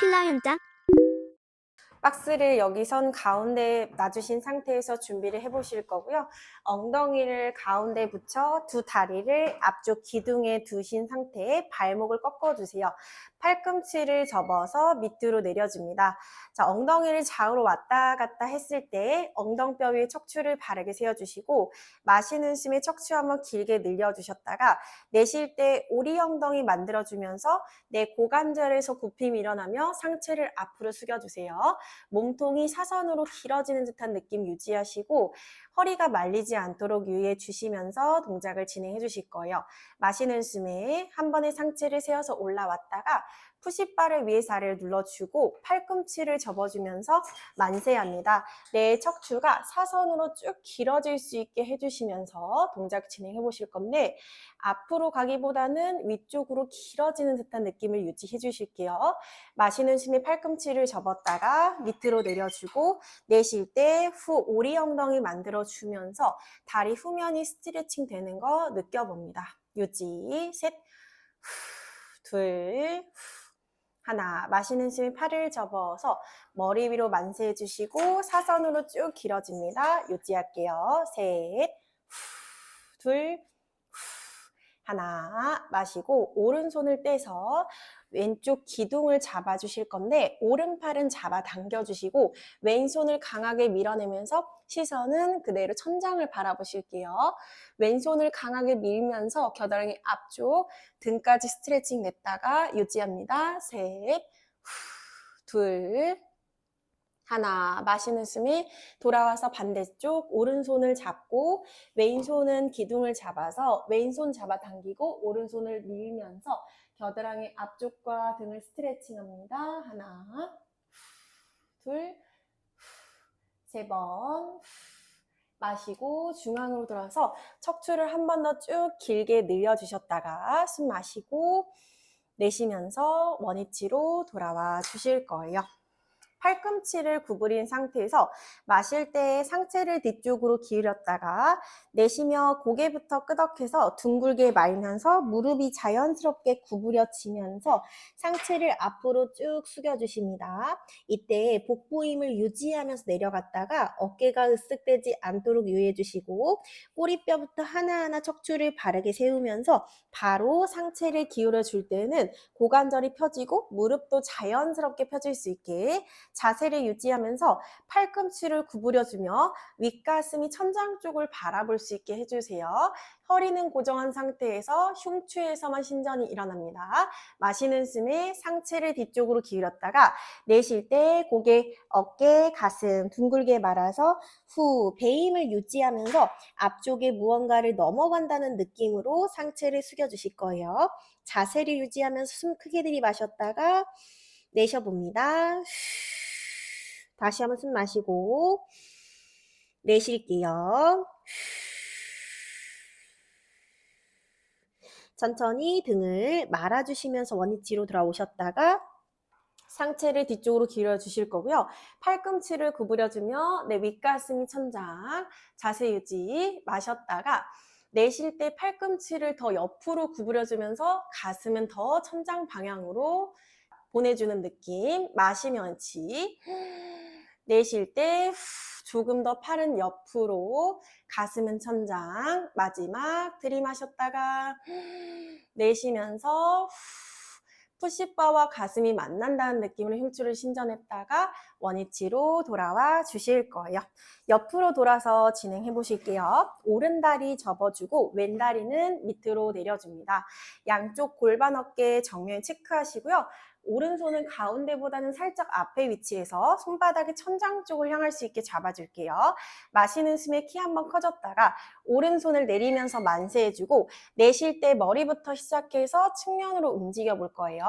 필라윤자 박스를 여기선 가운데 놔주신 상태에서 준비를 해보실 거고요. 엉덩이를 가운데 붙여 두 다리를 앞쪽 기둥에 두신 상태에 발목을 꺾어주세요. 팔꿈치를 접어서 밑으로 내려줍니다. 자, 엉덩이를 좌우로 왔다 갔다 했을 때 엉덩뼈 위에 척추를 바르게 세워주시고 마시는 숨에 척추 한번 길게 늘려주셨다가 내쉴 때 오리 엉덩이 만들어주면서 내 고관절에서 굽힘이 일어나며 상체를 앞으로 숙여주세요. 몸통이 사선으로 길어지는 듯한 느낌 유지하시고 허리가 말리지 않도록 유의해 주시면서 동작을 진행해 주실 거예요. 마시는 숨에 한 번에 상체를 세워서 올라왔다가 푸시바를 위에 살을 눌러주고 팔꿈치를 접어주면서 만세합니다. 내 척추가 사선으로 쭉 길어질 수 있게 해주시면서 동작 진행해 보실 건데 앞으로 가기보다는 위쪽으로 길어지는 듯한 느낌을 유지해 주실게요. 마시는 숨에 팔꿈치를 접었다가 밑으로 내려주고 내쉴 때 후 오리 엉덩이 만들어 주면서 다리 후면이 스트레칭 되는 거 느껴봅니다. 유지 셋, 후, 둘, 후, 하나. 마시는 숨에 팔을 접어서 머리 위로 만세해 주시고 사선으로 쭉 길어집니다. 유지할게요. 셋, 후, 둘, 후, 하나. 마시고 오른손을 떼서 왼쪽 기둥을 잡아 주실 건데 오른팔은 잡아 당겨 주시고 왼손을 강하게 밀어내면서 시선은 그대로 천장을 바라보실게요. 왼손을 강하게 밀면서 겨드랑이 앞쪽 등까지 스트레칭 냈다가 유지합니다. 셋, 후, 둘, 하나. 마시는 숨이 돌아와서 반대쪽 오른손을 잡고 왼손은 기둥을 잡아서 왼손 잡아 당기고 오른손을 밀면서 겨드랑이 앞쪽과 등을 스트레칭합니다. 하나, 둘, 세 번. 마시고 중앙으로 돌아서 척추를 한 번 더 쭉 길게 늘려주셨다가 숨 마시고 내쉬면서 원위치로 돌아와 주실 거예요. 팔꿈치를 구부린 상태에서 마실 때 상체를 뒤쪽으로 기울였다가 내쉬며 고개부터 끄덕해서 둥글게 말면서 무릎이 자연스럽게 구부려지면서 상체를 앞으로 쭉 숙여주십니다. 이때 복부 힘을 유지하면서 내려갔다가 어깨가 으쓱되지 않도록 유의해 주시고 꼬리뼈부터 하나하나 척추를 바르게 세우면서 바로 상체를 기울여 줄 때는 고관절이 펴지고 무릎도 자연스럽게 펴질 수 있게 자세를 유지하면서 팔꿈치를 구부려주며 윗가슴이 천장 쪽을 바라볼 수 있게 해주세요. 허리는 고정한 상태에서 흉추에서만 신전이 일어납니다. 마시는 숨에 상체를 뒤쪽으로 기울였다가 내쉴 때 고개, 어깨, 가슴 둥글게 말아서 후 배임을 유지하면서 앞쪽에 무언가를 넘어간다는 느낌으로 상체를 숙여주실 거예요. 자세를 유지하면서 숨 크게 들이마셨다가 내쉬어봅니다. 다시 한번 숨 마시고 내쉴게요. 천천히 등을 말아주시면서 원위치로 돌아오셨다가 상체를 뒤쪽으로 기울여 주실 거고요. 팔꿈치를 구부려주며 내 윗가슴이 천장 자세 유지 마셨다가 내쉴 때 팔꿈치를 더 옆으로 구부려주면서 가슴은 더 천장 방향으로 보내주는 느낌 마시면치 내쉴 때 후, 조금 더 팔은 옆으로 가슴은 천장 마지막 들이마셨다가 내쉬면서 후, 푸시바와 가슴이 만난다는 느낌으로 흉추를 신전했다가 원위치로 돌아와 주실 거예요. 옆으로 돌아서 진행해 보실게요. 오른 다리 접어주고 왼 다리는 밑으로 내려줍니다. 양쪽 골반 어깨 정면 체크하시고요. 오른손은 가운데보다는 살짝 앞에 위치해서 손바닥이 천장 쪽을 향할 수 있게 잡아줄게요. 마시는 숨에 키 한번 커졌다가 오른손을 내리면서 만세해주고 내쉴 때 머리부터 시작해서 측면으로 움직여 볼 거예요.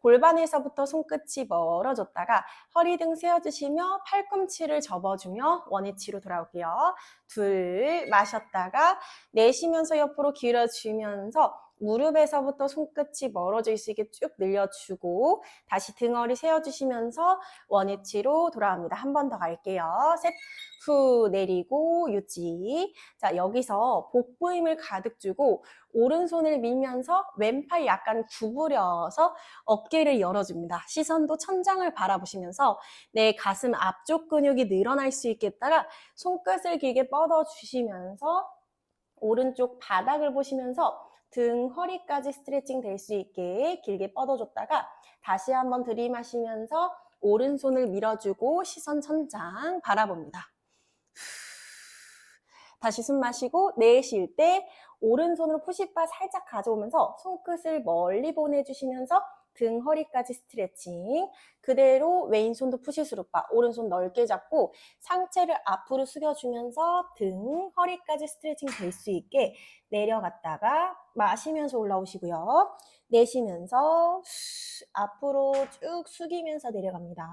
골반에서부터 손끝이 멀어졌다가 허리 등 세워주시며 팔꿈치를 접어주며 원위치로 돌아올게요. 둘 마셨다가 내쉬면서 옆으로 길어주면서 무릎에서부터 손끝이 멀어질 수 있게 쭉 늘려주고 다시 등허리 세워주시면서 원위치로 돌아갑니다. 한 번 더 갈게요. 셋, 후 내리고 유지. 자 여기서 복부 힘을 가득 주고 오른손을 밀면서 왼팔 약간 구부려서 어깨를 열어줍니다. 시선도 천장을 바라보시면서 내 가슴 앞쪽 근육이 늘어날 수 있겠다가 손끝을 길게 뻗어주시면서 오른쪽 바닥을 보시면서 등, 허리까지 스트레칭 될 수 있게 길게 뻗어줬다가 다시 한번 들이마시면서 오른손을 밀어주고 시선 천장 바라봅니다. 다시 숨 마시고 내쉴 때 오른손으로 푸시바 살짝 가져오면서 손끝을 멀리 보내주시면서 등, 허리까지 스트레칭. 그대로 왼손도 푸시스루바, 오른손 넓게 잡고 상체를 앞으로 숙여주면서 등, 허리까지 스트레칭 될 수 있게 내려갔다가 마시면서 올라오시고요. 내쉬면서 앞으로 쭉 숙이면서 내려갑니다.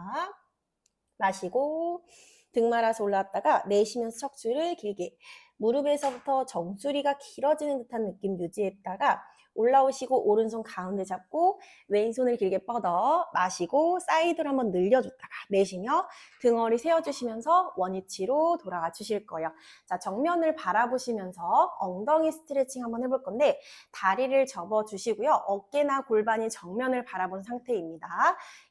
마시고 등 말아서 올라왔다가 내쉬면서 척추를 길게 무릎에서부터 정수리가 길어지는 듯한 느낌 유지했다가 올라오시고 오른손 가운데 잡고 왼손을 길게 뻗어 마시고 사이드로 한번 늘려줬다가 내쉬며 등허리 세워주시면서 원위치로 돌아가 주실 거예요. 자 정면을 바라보시면서 엉덩이 스트레칭 한번 해볼 건데 다리를 접어 주시고요. 어깨나 골반이 정면을 바라본 상태입니다.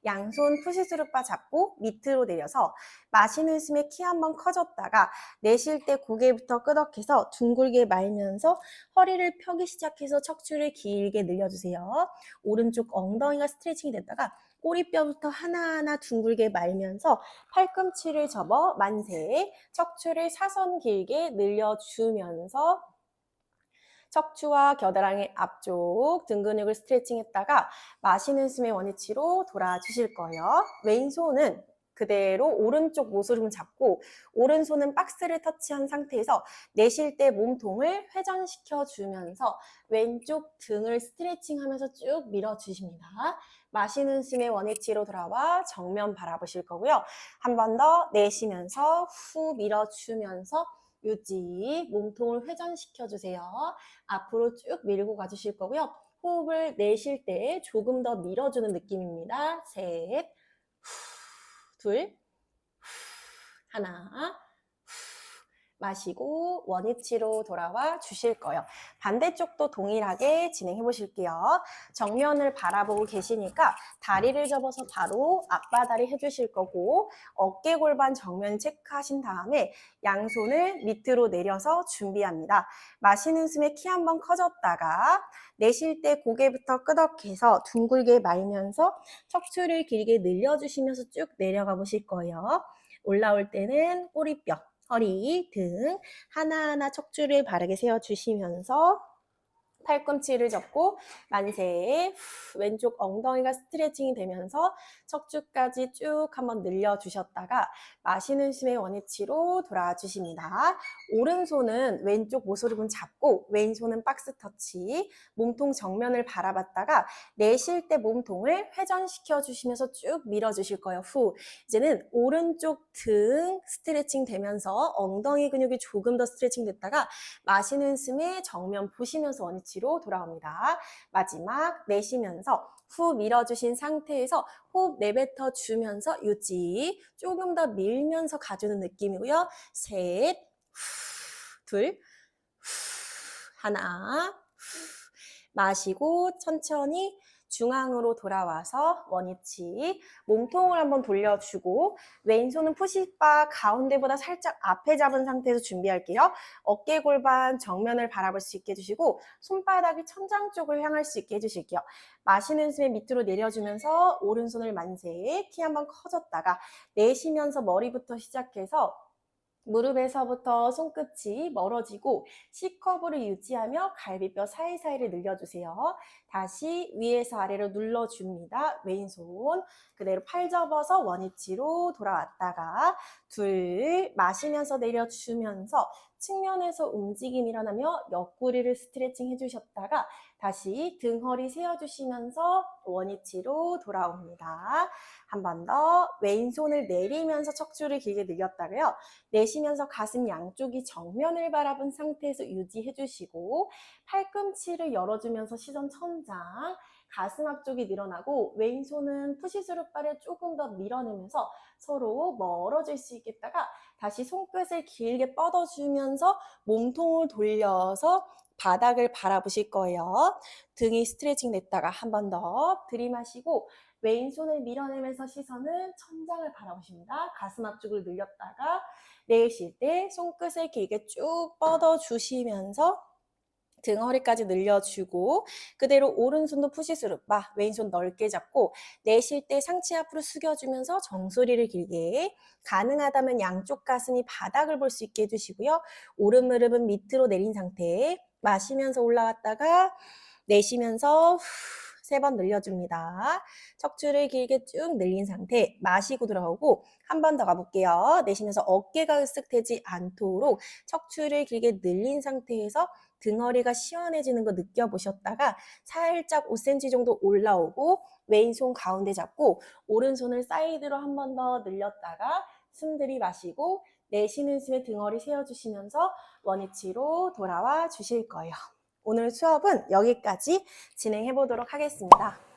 양손 푸시스루바 잡고 밑으로 내려서 마시는 숨에 키 한번 커졌다가 내쉴 때 고개부터 끄덕해서 둥글게 말면서 허리를 펴기 시작해서 척추를 길게 늘려주세요. 오른쪽 엉덩이가 스트레칭이 됐다가 꼬리뼈부터 하나하나 둥글게 말면서 팔꿈치를 접어 만세, 척추를 사선 길게 늘려주면서 척추와 겨드랑이 앞쪽 등 근육을 스트레칭 했다가 마시는 숨의 원위치로 돌아주실 거예요. 왼손은 그대로 오른쪽 모서리를 잡고 오른손은 박스를 터치한 상태에서 내쉴 때 몸통을 회전시켜 주면서 왼쪽 등을 스트레칭 하면서 쭉 밀어 주십니다. 마시는 숨의 원위치로 돌아와 정면 바라보실 거고요. 한 번 더 내쉬면서 후 밀어 주면서 유지 몸통을 회전시켜 주세요. 앞으로 쭉 밀고 가 주실 거고요. 호흡을 내쉴 때 조금 더 밀어주는 느낌입니다. 셋, 후, 둘, 후, 하나, 후, 마시고 원위치로 돌아와 주실 거예요. 반대쪽도 동일하게 진행해 보실게요. 정면을 바라보고 계시니까 다리를 접어서 바로 앞바다리 해주실 거고 어깨 골반 정면 체크하신 다음에 양손을 밑으로 내려서 준비합니다. 마시는 숨에 키 한번 커졌다가 내쉴 때 고개부터 끄덕해서 둥글게 말면서 척추를 길게 늘려주시면서 쭉 내려가 보실 거예요. 올라올 때는 꼬리뼈, 허리, 등 하나하나 척추를 바르게 세워주시면서 팔꿈치를 접고 만세 후, 왼쪽 엉덩이가 스트레칭이 되면서 척추까지 쭉 한번 늘려주셨다가 마시는 숨의 원위치로 돌아와 주십니다. 오른손은 왼쪽 모서리분 잡고 왼손은 박스 터치 몸통 정면을 바라봤다가 내쉴 때 몸통을 회전시켜 주시면서 쭉 밀어 주실 거예요. 후 이제는 오른쪽 등 스트레칭 되면서 엉덩이 근육이 조금 더 스트레칭 됐다가 마시는 숨에 정면 보시면서 원위치 위치로 돌아옵니다. 마지막 내쉬면서 후 밀어주신 상태에서 호흡 내뱉어 주면서 유지 조금 더 밀면서 가주는 느낌이고요. 셋, 후, 둘, 후, 하나, 후, 마시고 천천히 중앙으로 돌아와서 원위치 몸통을 한번 돌려주고 왼손은 푸시바 가운데보다 살짝 앞에 잡은 상태에서 준비할게요. 어깨 골반 정면을 바라볼 수 있게 해주시고 손바닥이 천장 쪽을 향할 수 있게 해주실게요. 마시는 숨에 밑으로 내려주면서 오른손을 만세 키 한번 커졌다가 내쉬면서 머리부터 시작해서 무릎에서부터 손끝이 멀어지고 C커브를 유지하며 갈비뼈 사이사이를 늘려주세요. 다시 위에서 아래로 눌러줍니다. 왼손 그대로 팔 접어서 원위치로 돌아왔다가 둘 마시면서 내려주면서 측면에서 움직임이 일어나며 옆구리를 스트레칭 해주셨다가 다시 등 허리 세워주시면서 원위치로 돌아옵니다. 한 번 더 왼손을 내리면서 척추를 길게 늘렸다가요. 내쉬면서 가슴 양쪽이 정면을 바라본 상태에서 유지해 주시고 팔꿈치를 열어주면서 시선 천장 가슴 앞쪽이 늘어나고 왼손은 푸시스루바를 조금 더 밀어내면서 서로 멀어질 수 있겠다가 다시 손끝을 길게 뻗어주면서 몸통을 돌려서 바닥을 바라보실 거예요. 등이 스트레칭 됐다가 한 번 더 들이마시고 왼손을 밀어내면서 시선은 천장을 바라보십니다. 가슴 앞쪽을 늘렸다가 내쉴 때 손끝을 길게 쭉 뻗어주시면서 등 허리까지 늘려주고 그대로 오른손도 푸시스루바 왼손 넓게 잡고 내쉴 때 상체 앞으로 숙여주면서 정수리를 길게 가능하다면 양쪽 가슴이 바닥을 볼 수 있게 해주시고요. 오른 무릎은 밑으로 내린 상태 마시면서 올라왔다가 내쉬면서 세 번 늘려줍니다. 척추를 길게 쭉 늘린 상태 마시고 들어오고 한 번 더 가볼게요. 내쉬면서 어깨가 으쓱되지 않도록 척추를 길게 늘린 상태에서 등허리가 시원해지는 거 느껴보셨다가 살짝 5cm 정도 올라오고 왼손 가운데 잡고 오른손을 사이드로 한 번 더 늘렸다가 숨 들이마시고 내쉬는 숨에 등허리 세워주시면서 원위치로 돌아와 주실 거예요. 오늘 수업은 여기까지 진행해 보도록 하겠습니다.